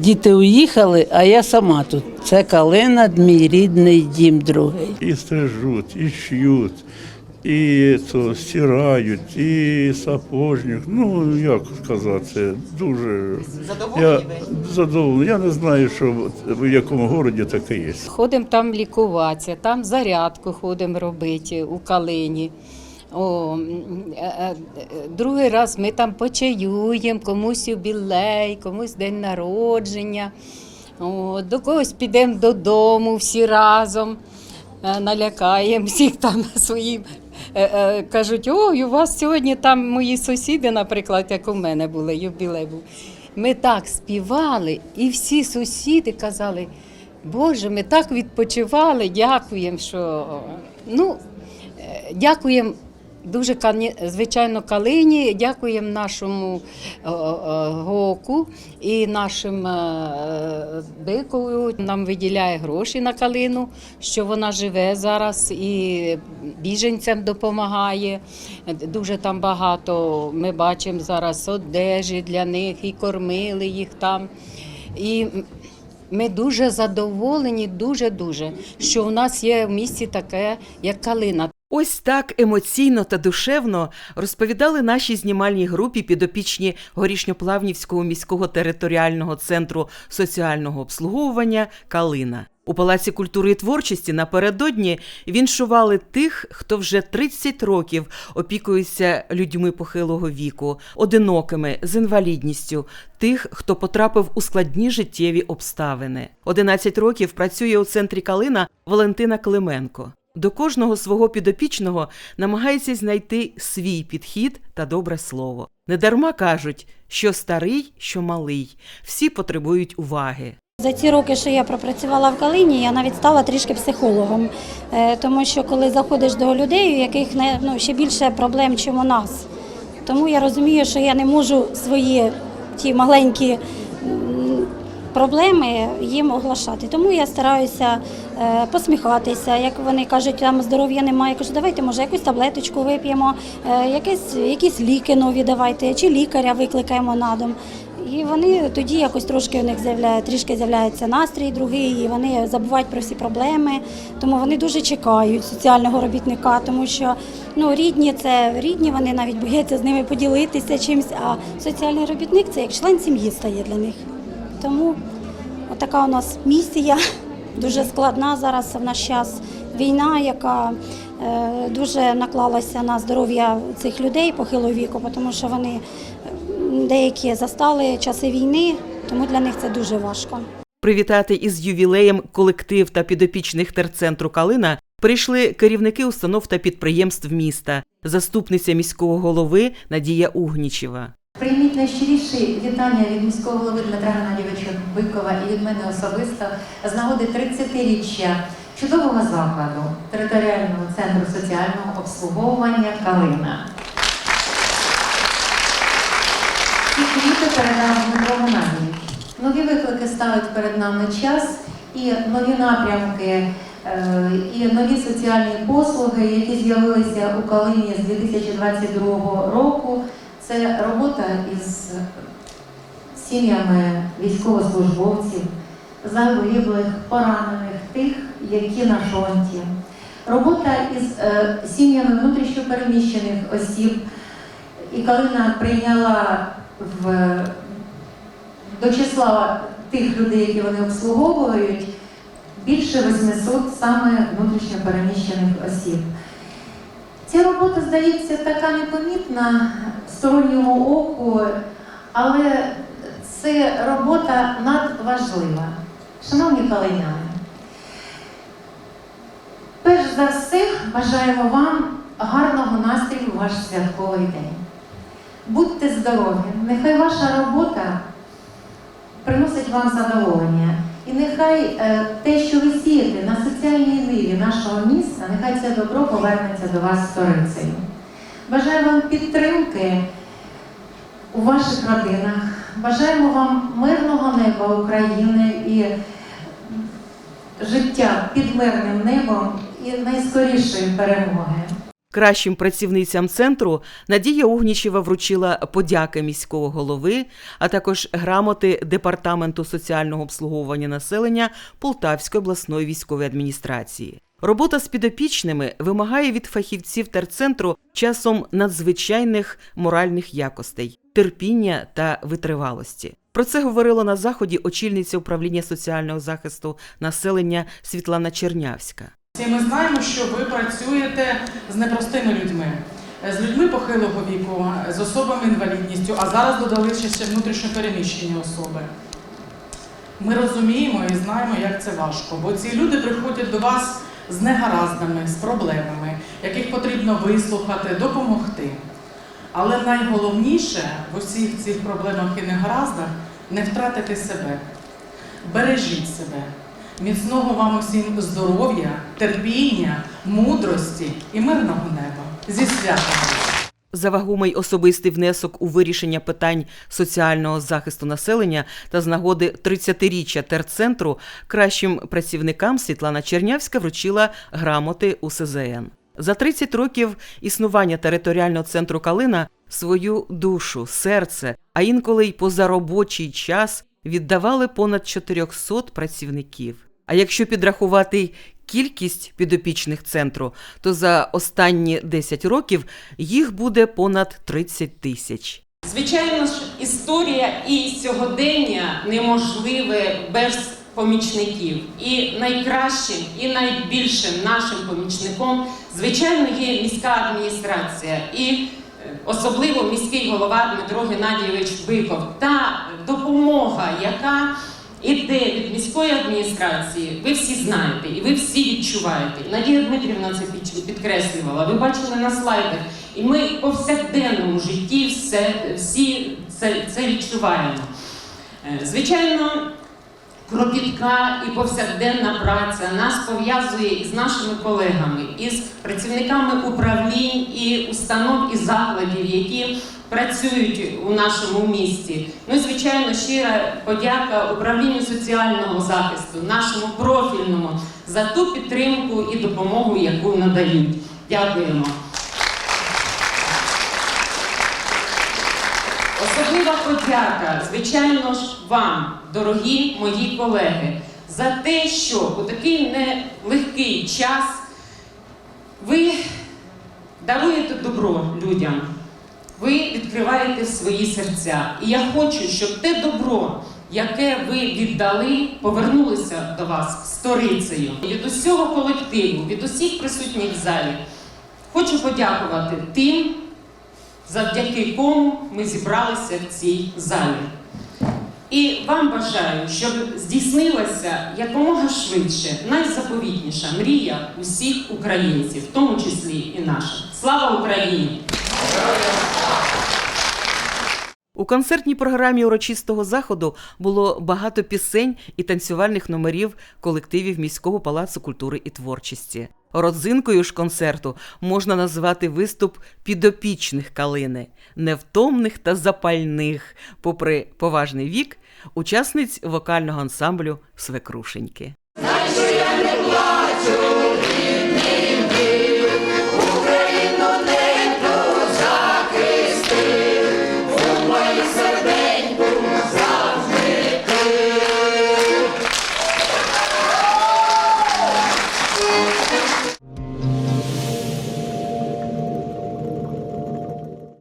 Діти уїхали, а я сама тут. Це калина, мій рідний дім другий. І стрижуть, і шьють, і то, стирають, і сапожник. Ну, як сказати, дуже я задоволений. Я не знаю, що в якому городі таке є. Ходимо там лікуватися, там зарядку ходимо робити у калині. О, е, е, другий раз ми там почаюємо, комусь юбілей, комусь день народження. О, до когось підемо додому всі разом, е, налякаємо всіх там своїм. Е, е, Кажуть, ой, у вас сьогодні там мої сусіди, наприклад, як у мене були, юбілей був. Ми так співали, і всі сусіди казали, Боже, ми так відпочивали, дякуємо, що ну, дякуємо дуже звичайно калині, дякуємо нашому е, е, гоку і нашим е, бикову. Нам виділяє гроші на калину, що вона живе зараз і біженцям допомагає. Дуже там багато. Ми бачимо зараз одежі для них і кормили їх там. І ми дуже задоволені, дуже дуже, що у нас є в місті таке, як калина. Ось так емоційно та душевно розповідали нашій знімальній групі підопічні Горішньоплавнівського міського територіального центру соціального обслуговування Калина. У Палаці культури і творчості напередодні віншували тих, хто вже 30 років опікується людьми похилого віку, одинокими з інвалідністю, тих, хто потрапив у складні життєві обставини. 11 років працює у центрі Калина Валентина Клименко. До кожного свого підопічного намагається знайти свій підхід та добре слово. Недарма кажуть, що старий, що малий, всі потребують уваги. За ці роки, що я пропрацювала в Калині, я навіть стала трішки психологом, Е, тому що коли заходиш до людей, у яких не ну ще більше проблем, ніж у нас. Тому я розумію, що я не можу свої ті маленькі проблеми їм оглашати. Тому я стараюся е, посміхатися. Як вони кажуть, там здоров'я немає. Я кажу, давайте, може, якусь таблеточку вип'ємо, е, якісь, якісь ліки нові давайте, чи лікаря викликаємо на дом. І вони тоді якось трошки у них з'являє, трішки з'являється настрій другий, і вони забувають про всі проблеми. Тому вони дуже чекають соціального робітника, тому що ну, рідні це рідні, вони навіть бояться з ними поділитися чимось, а соціальний робітник це як член сім'ї стає для них. Тому така у нас місія дуже складна зараз в наш час. Війна, яка е, дуже наклалася на здоров'я цих людей похилого віку, тому що вони деякі застали часи війни, тому для них це дуже важко. Привітати із ювілеєм колектив та підопічних терцентру Калина прийшли керівники установ та підприємств міста, заступниця міського голови Надія Угнічева. Прийміть найщиріші вітання від міського голови Дмитра Геннадійовича Бикова і від мене особисто з нагоди 30-річчя чудового закладу територіального центру соціального обслуговування Калина. Ці квіти передав Дмитро Геннадійович. Нові виклики ставить перед нами час і нові напрямки, е, і нові соціальні послуги, які з'явилися у Калині з 2022 року. Це робота із сім'ями військовослужбовців, загиблих, поранених, тих, які на фронті. Робота із е, сім'ями внутрішньопереміщених осіб. І Калина прийняла в, до числа тих людей, які вони обслуговують, більше 800 саме внутрішньопереміщених осіб. Ця робота здається така непомітна сторонньому оку, але це робота надважлива. Шановні калиняни, перш за все бажаємо вам гарного настрою у ваш святковий день. Будьте здорові, нехай ваша робота приносить вам задоволення. І нехай е, те, що ви сієте на соціальній ниві нашого міста, нехай це добро повернеться до вас сторицею. Бажаю вам підтримки у ваших родинах. Бажаємо вам мирного неба України і життя під мирним небом і найскорішої перемоги. Кращим працівницям центру Надія Угнічева вручила подяки міського голови, а також грамоти Департаменту соціального обслуговування населення Полтавської обласної військової адміністрації. Робота з підопічними вимагає від фахівців терцентру часом надзвичайних моральних якостей, терпіння та витривалості. Про це говорила на заході очільниця управління соціального захисту населення Світлана Чернявська. І ми знаємо, що ви працюєте з непростими людьми, з людьми похилого віку, з особами інвалідністю, а зараз додали ще внутрішньо переміщені особи. Ми розуміємо і знаємо, як це важко, бо ці люди приходять до вас з негараздами, з проблемами, яких потрібно вислухати, допомогти. Але найголовніше в усіх цих проблемах і негараздах не втратити себе. Бережіть себе. Міцного вам усім здоров'я, терпіння, мудрості і мирного неба. Зі святом! За вагомий особистий внесок у вирішення питань соціального захисту населення та з нагоди 30-річчя терцентру кращим працівникам Світлана Чернявська вручила грамоти УСЗН. За 30 років існування територіального центру Калина свою душу, серце, а інколи й позаробочий час віддавали понад 400 працівників. А якщо підрахувати кількість підопічних центру, то за останні 10 років їх буде понад 30 тисяч. Звичайно ж, історія і сьогодення неможливе без помічників. І найкращим, і найбільшим нашим помічником, звичайно, є міська адміністрація і е, особливо міський голова Дмитро Геннадійович Биков. Та допомога, яка іде від міської адміністрації, ви всі знаєте і ви всі відчуваєте. Надія Дмитрівна це підкреслювала. Ви бачили на слайдах. І ми в повсякденному житті все, всі це, це відчуваємо. Е, Звичайно, кропітка і повсякденна праця нас пов'язує із нашими колегами, із працівниками управлінь і установ і закладів, які працюють у нашому місті. Ну і звичайно, щира подяка управлінню соціального захисту, нашому профільному за ту підтримку і допомогу, яку надають. Дякуємо. Особлива подяка, звичайно ж, вам, дорогі мої колеги, за те, що у такий нелегкий час ви даруєте добро людям, ви відкриваєте свої серця. І я хочу, щоб те добро, яке ви віддали, повернулося до вас сторицею. Від усього колективу, від усіх присутніх в залі, хочу подякувати тим, завдяки кому ми зібралися в цій залі. І вам бажаю, щоб здійснилася якомога швидше найзаповітніша мрія усіх українців, в тому числі і наша. Слава Україні! У концертній програмі урочистого заходу було багато пісень і танцювальних номерів колективів міського палацу культури і творчості. Родзинкою ж концерту можна назвати виступ підопічних калини, невтомних та запальних, попри поважний вік, учасниць вокального ансамблю Свекрушеньки.